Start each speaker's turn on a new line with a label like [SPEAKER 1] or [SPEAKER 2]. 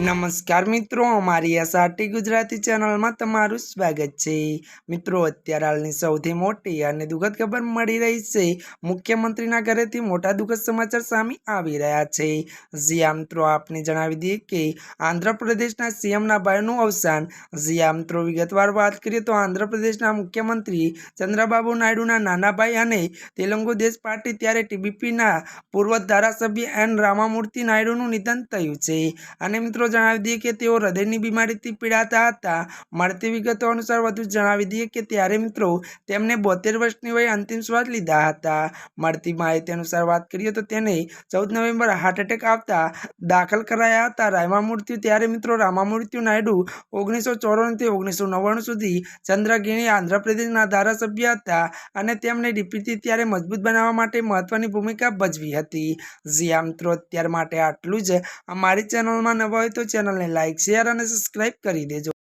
[SPEAKER 1] નમસ્કાર મિત્રો, અમારી એસઆરટી ગુજરાતી ચેનલમાં તમારું સ્વાગત છે. મિત્રો, અત્યારે હાલની સૌથી મોટી અને દુઃખદ ખબર મળી રહી છે, મુખ્યમંત્રીના ઘરેથી મોટા દુઃખદ સમાચાર સામે આવી રહ્યા છે. જીયા મિત્રો, આપને જણાવી દઈએ કે આંધ્રપ્રદેશના સીએમના ભાઈનું અવસાન. જીયા મિત્રો, વિગતવાર વાત કરીએ તો આંધ્રપ્રદેશના મુખ્યમંત્રી ચંદ્રબાબુ નાયડુના નાના ભાઈ અને તેલુગુ દેશ પાર્ટી ત્યારે ટીબીપીના પૂર્વ ધારાસભ્ય એન. રામામૂર્તિ નાયડુનું નિધન થયું છે. અને મિત્રો જણાવી દઈએ કે તેઓ હૃદયની બીમારીથી પીડાતા હતા. મળતી વિગતો અનુસાર વધુ જણાવી દઈએ કે ત્યારે મિત્રો તેમને બોતેર વર્ષની વયે અંતિમ શ્વાસ લીધા હતા. મળતી માહિતી અનુસાર વાત કરીએ તો તેને ચૌદ નવેમ્બર હાર્ટ એટેક આવતા દાખલ કરાયા હતા. રામામૂર્તિ ત્યારે મિત્રો રામામૂર્તિ નાયડુ ઓગણીસો ચોરાણુંથી ઓગણીસો નવ્વાણું સુધી ચંદ્રગીરી આંધ્રપ્રદેશના ધારાસભ્ય હતા અને તેમણે ડીપીટી ત્યારે મજબૂત બનાવવા માટે મહત્વની ભૂમિકા ભજવી હતી. જ્યાં મિત્રો, અત્યાર માટે આટલું જ. અમારી ચેનલમાં નવા હોય તો ચેનલને લાઇક શેર અને સબસ્ક્રાઈબ કરી દેજો.